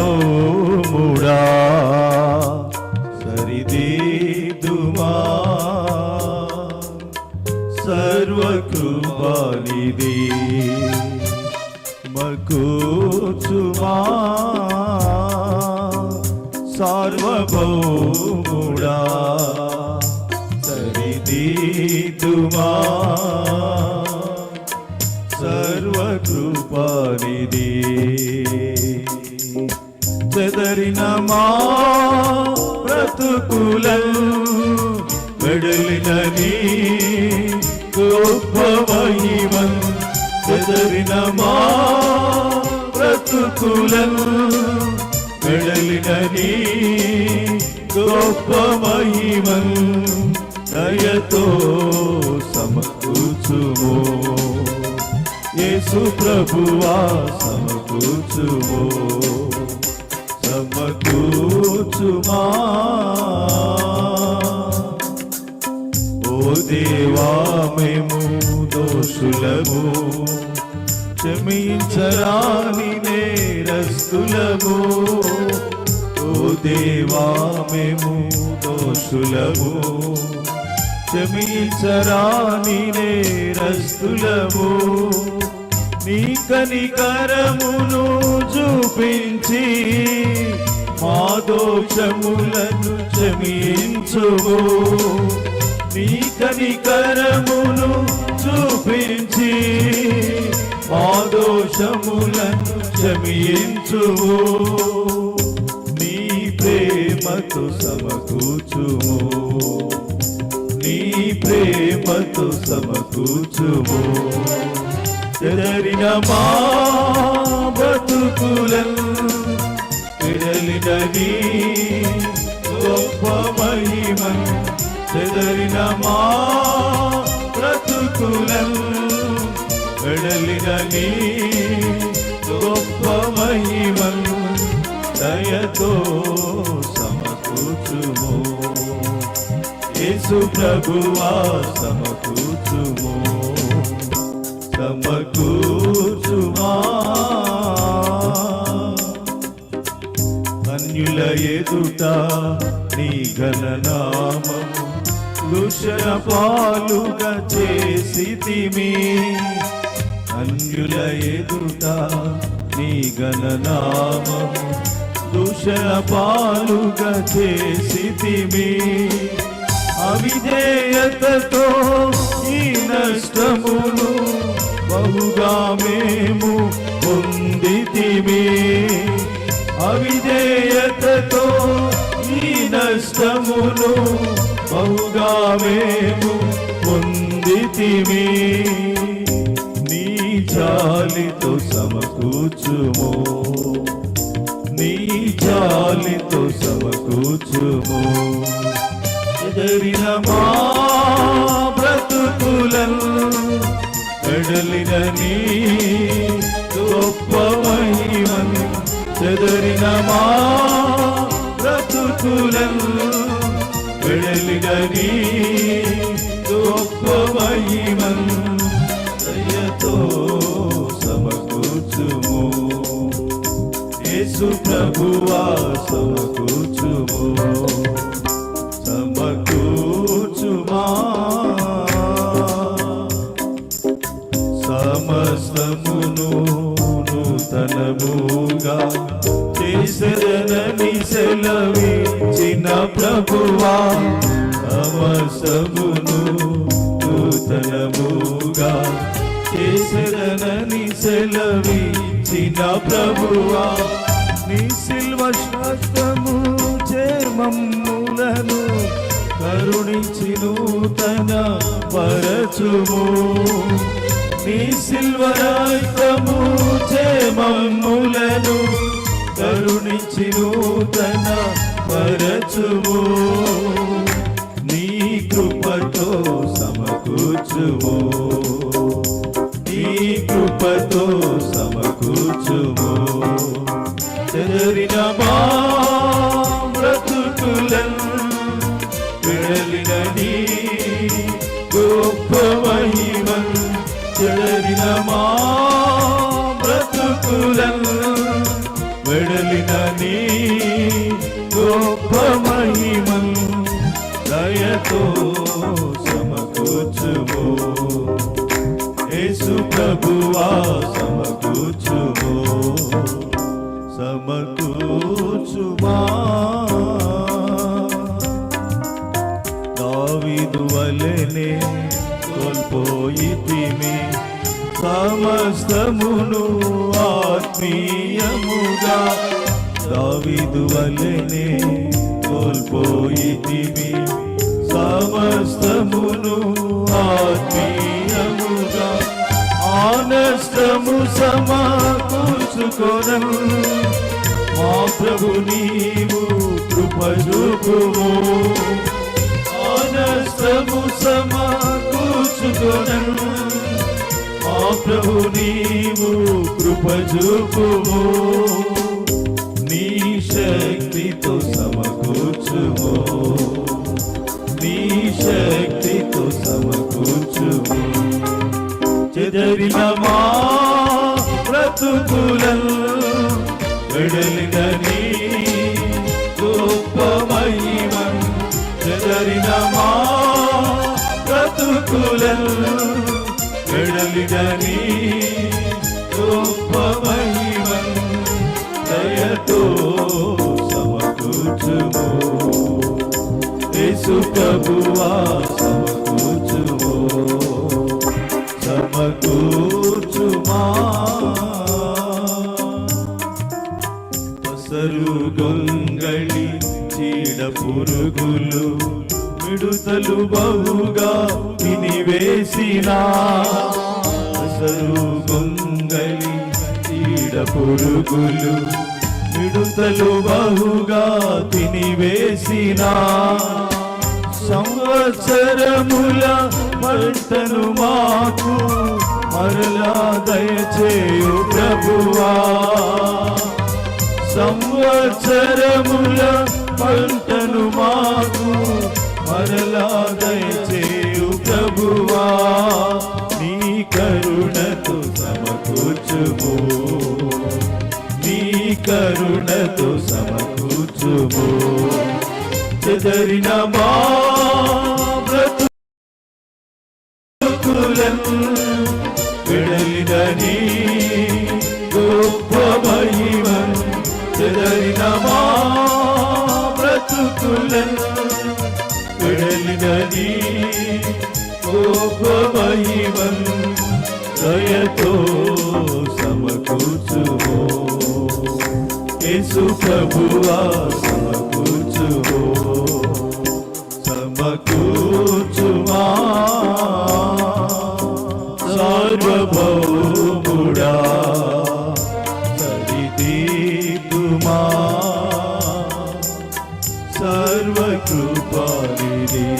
సార్వభౌముడా సరిదీదుమా సర్వకృపానిది మకూచుమా సార్వభౌముడా సరిదీదుమా సర్వకృపానిది చెదరిన మా బ్రతుకులను వెడలిన నీ గొప్ప మహిమన్ చెదరిన మా బ్రతుకులను వెడలిన నీ గొప్ప మహిమన్ దయతో సమకూచుము యేసు ప్రభువా సమకూర్చుమో. సమకూర్చుమా ఓ దేవా మేము దోషులము. క్షమించరాని నేరస్తులము. ఓ దేవా మేము దోషులము. క్షమించరాని నేరస్తులము. నీ కనికరమును చూపించి మా దోషములను క్షమించుము. నీ కనికరమును చూపించి మా దోషములను క్షమించుము. నీ ప్రేమతో సమకూర్చుము. నీ ప్రేమతో సమకూర్చుము. చెదరిన మా విడలిన గొప్ప మహిమను చెదరిన మా బ్రతుకులను వెడలిన నీ గొప్ప మహిమను దయతో సమకూర్చుము. యేసు ప్రభువా సమకూర్చుము. సమకూర్చుమా. అన్యుల ఎదుట నీ ఘననామము దుషణ పాలుగా చేసితిమి. అన్యుల ఎదుట నీ ఘననామము దుషణ పాలుగా చేసితిమి. అవిధేయతతో ఈ నష్టమును బహుగా మేము దేశమును బహుగా మేము పొందితిమి. నీ జాలితో సమకూచుము నీ జాలితో సమకూచుము ఎదరిన మా బ్రతుకులను వెడలిన నీ గొప్ప మహిమను చెదరిన మా బ్రతుకులను వెడలిన గొప్ప మహిమను దయతో సమకూర్చుము. యేసు ప్రభువా సమకూర్చుము. సమకూర్చుమా ప్రభువా సమస్తమును నూతనముగా చేసరనని సెలవిచ్చిన ప్రభువా నీ సిల్వ శాస్త్రము చేర్మమ్ములను కరుణించి నూతన పరచుము. నీ సిల్వరాయితము చేమమ్ములను కరుణించి నూతన పరచుము. నీ కృపతో సమకూర్చువు నీ కృపతో సమకూర్చుము. గొప్ప మహిమను దయతో సమకూర్చుము. యేసు ప్రభువా సమకూర్చుము. సమకూర్చుమా. దావిదు వలెనే కోల్పోయితిమి. సమస్తమును ఆత్మీయముగా దావీదు వలెనే కోల్పోయితివి సమస్తమును ఆత్మీయముగా ఆనష్టము సమకూర్చుకొనను. మా ప్రభు నీవు కృపజూపుము ఆనష్టము సమకూర్చుకొనను. మా ప్రభు నీవు కృపజూపుము శక్తితో సమకూర్చుము. నీ శక్తితో సమకూర్చుము. చెదరిన మా బ్రతుకులను వెడలిన నీ గొప్ప మహిమన్ చెదరిన మా బ్రతుకులను వెడలిన నీ గొప్ప దయతో సమకూర్చుము యేసు ప్రభువా సమకూర్చుము సమకూర్చుమా. పసరు గొంగళి చీడ పురుగులు మిడుతలు బహుగా తినివేసిన పసరు గొంగళి చీడ పురుగులు మిడుతలు బహుగా తినివేసిన. సంవత్సరముల పంటను మాకు మరలా దయచేయు ప్రభువా. సంవత్సరముల పంటను మాకు మరలా దయచేయు ప్రభువా. చెదరిన మా బ్రతుకులను విడలిదని గొప్ప మహిమన్ చెదరిన మా విడలిదని గొప్ప మహిమన్ దయతో సమకూర్చుమో. యేసు ప్రభువా സർവകൃപാലിനേ